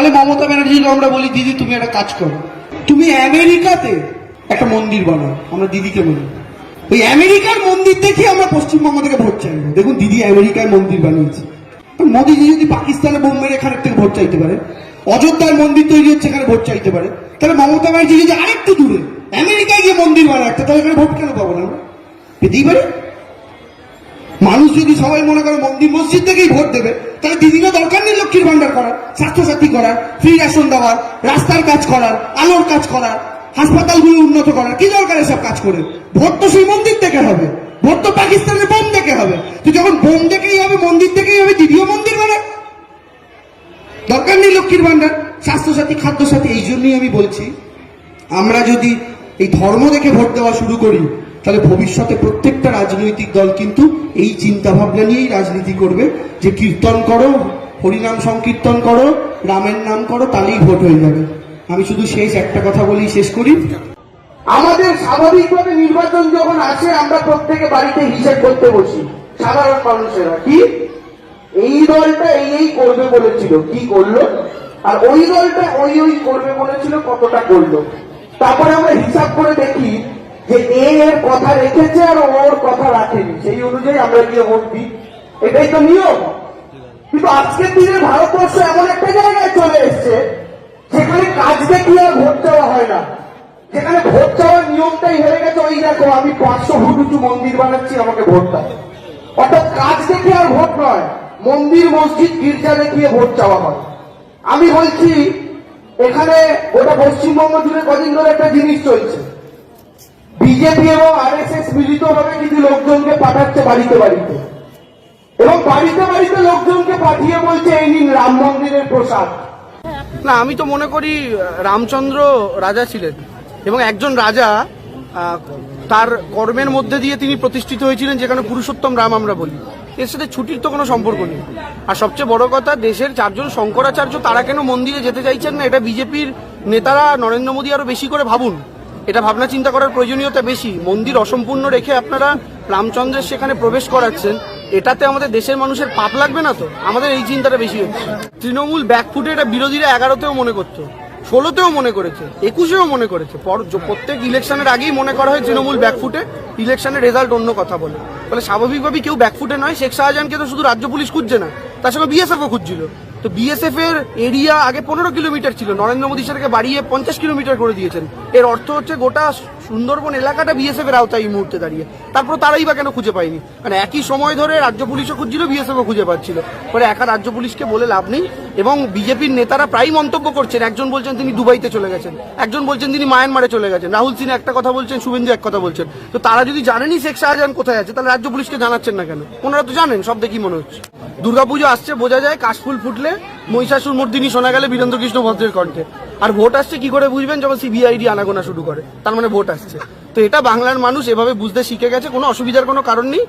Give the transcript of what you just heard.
তাহলে মমতা ব্যানার্জিকে আমরা বলি, দিদি, তুমি একটা কাজ করো। তুমি আমেরিকাতে একটা মন্দির বানাও, আমরা দিদিকে বলি। ওই আমেরিকার মন্দির দেখে আমরা পশ্চিমবঙ্গ থেকে ভোট চাইব। দেখুন, দিদি আমেরিকায় মন্দির বানিয়েছে। মোদিজি যদি পাকিস্তানে বোম এখানে থেকে ভোট চাইতে পারে, অযোধ্যার মন্দির তৈরি হচ্ছে এখানে ভোট চাইতে পারে, তাহলে মমতা ব্যানার্জি যদি আরেকটু দূরে আমেরিকায় গিয়ে মন্দির বানাচ্ছে তাহলে এখানে ভোট কেন পাবো না আমরা? পেতেই পারে। মানুষ যদি সবাই মনে করে মন্দির মসজিদ থেকেই ভোট দেবে, তাহলে দিদিরও দরকার নেই লক্ষ্মীর ভান্ডার করার, স্বাস্থ্যসাথী করার ফ্রি রেশন দেওয়ার, রাস্তার কাজ করার, আলোর কাজ করার, হাসপাতালগুলো উন্নত করার, কি দরকার এসব কাজ করে? ভোট তো সেই মন্দির থেকে হবে, ভোট তো পাকিস্তানের বোম দেখে হবে। তো যখন বোম দেখেই হবে, মন্দির থেকেই হবে দিদিও মন্দির বানায় দরকার নেই লক্ষ্মীর ভান্ডার স্বাস্থ্যসাথী, খাদ্যসাথী, এই জন্যই আমি বলছি, আমরা যদি এই ধর্ম দেখে ভোট দেওয়া শুরু করি তাহলে ভবিষ্যতে প্রত্যেকটা রাজনৈতিক দল কিন্তু এই চিন্তা ভাবনা নিয়েই রাজনীতি করবে যে কীর্তন করো, হরিনাম সংকীর্তন করো, রামের নাম করো, তাহলেই ভোট হয়ে যাবে। আমি শুধু শেষ একটা কথা বলেই শেষ করি। আমাদের স্বাভাবিকভাবে নির্বাচন যখন আসে, আমরা প্রত্যেকে বাড়িতে হিসেব করতে বসি, সাধারণ মানুষেরা। কি? এই দলটা এই এই করবে বলেছিল। কি করল? আর ওই দলটা ওই ওই করবে বলেছিল, কতটা করল? তারপরে আমরা হিসাব করে দেখি যে এ এর কথা রেখেছে আর ওর কথা রাখেনি, সেই অনুযায়ী আমরা গিয়ে ভোট দিই। এটাই তো নিয়ম। কিন্তু আজকের দিনে ভারতবর্ষ এমন একটা জায়গায় চলে এসছে, যেখানে কাজ দেখিয়ে আর ভোট দেওয়া হয় না। যেখানে ভোট চাওয়ার নিয়মটাই হয়ে গেছে, ওই দেখো, আমি পাঁচশো ফুট উঁচু মন্দির বানাচ্ছি, আমাকে ভোট দাও। অর্থাৎ কাজ দেখে আর ভোট নয়, মন্দির, মসজিদ গির্জা দেখিয়ে ভোট চাওয়া হয়। আমি বলছি, এখানে ওটা পশ্চিমবঙ্গ জুড়ে কদিন ধরে একটা জিনিস চলছে। বিজেপি এবং আরএসএস মিলিতভাবে কিন্তু লোকজনকে পাঠাচ্ছে বাড়িতে বাড়িতে। এবং বাড়িতে বাড়িতে লোকজনকে পাঠিয়ে বলছে এই নিন রাম মন্দিরের প্রসাদ। না, আমি তো মনে করি রামচন্দ্র রাজা ছিলেন এবং একজন রাজা তার কর্মের মধ্যে দিয়ে তিনি প্রতিষ্ঠিত হয়েছিলেন, যেখানে পুরুষোত্তম রাম আমরা বলি। এর সাথে ছুটির তো কোনো সম্পর্ক নেই। আর সবচেয়ে বড় কথা, দেশের চারজন শঙ্করাচার্য, তারা কেন মন্দিরে যেতে চাইছেন না? এটা বিজেপির নেতারা নরেন্দ্র মোদী আরও বেশি করে ভাবুন। এটা ভাবনা চিন্তা করার প্রয়োজনীয়তা বেশি। মন্দির অসম্পূর্ণ রেখে আপনারা রামচন্দ্রের সেখানে প্রবেশ করাচ্ছেন, এটাতে আমাদের দেশের মানুষের পাপ লাগবে না তো? আমাদের এই চিন্তাটা বেশি হচ্ছে। তৃণমূল ব্যাকফুটে এটা বিরোধীরা এগারোতেও মনে করতো, ষোলোতেও মনে করেছে, একুশেও মনে করেছে। পর প্রত্যেক ইলেকশনের আগেই মনে করা হয় তৃণমূল ব্যাকফুটে ইলেকশনের রেজাল্ট অন্য কথা বলে। ফলে স্বাভাবিকভাবেই কেউ ব্যাকফুটে নয়, শেখ শাহজাহানকে তো শুধু রাজ্য পুলিশ খুঁজছে না, তার সঙ্গে বিএসএফও খুঁজছিল। তো বিএসএফ এর এরিয়া আগে পনেরো কিলোমিটার ছিল। নরেন্দ্র মোদী সরকারকে বাড়িয়ে পঞ্চাশ কিলোমিটার করে দিয়েছেন। এর অর্থ হচ্ছে গোটা সুন্দরবন এলাকাটা বিএসএফ এর আওতায় এই মুহূর্তে দাঁড়িয়ে। তারপর তারাই বা কেন খুঁজে পায়নি? মানে একই সময় ধরে রাজ্য পুলিশও খুঁজছিল বিএসএফও খুঁজে পাচ্ছিল। পরে একা রাজ্য পুলিশকে বলে লাভ নেই। এবং বিজেপির নেতারা প্রায় মন্তব্য করছেন, একজন বলছেন তিনি দুবাইতে চলে গেছেন, একজন বলছেন তিনি মায়ানমারে চলে গেছেন, রাহুল সিনহা একটা কথা বলছেন, শুভেন্দু এক কথা বলছেন। তো তারা যদি জানেনই শেখ শাহজাহান কোথায় আছে, তাহলে রাজ্য পুলিশকে জানাচ্ছেন না কেন? ওনারা তো জানেন, সব দেখি মনে হচ্ছে। দুর্গাপুজো আসছে, বোঝা যায় কাশফুল ফুটলে মহিষাসুর মর্দিনী শোনা গেলে বীরেন্দ্র কৃষ্ণ ভদ্রের কণ্ঠে। আর ভোট আসছে কি করে বুঝবেন যখন সিবিআইডি আনাগোনা শুরু করে, তার মানে ভোট আসছে। তো এটা বাংলার মানুষ এভাবে বুঝতে শিখে গেছে, কোনো অসুবিধার কোনো কারণ নেই।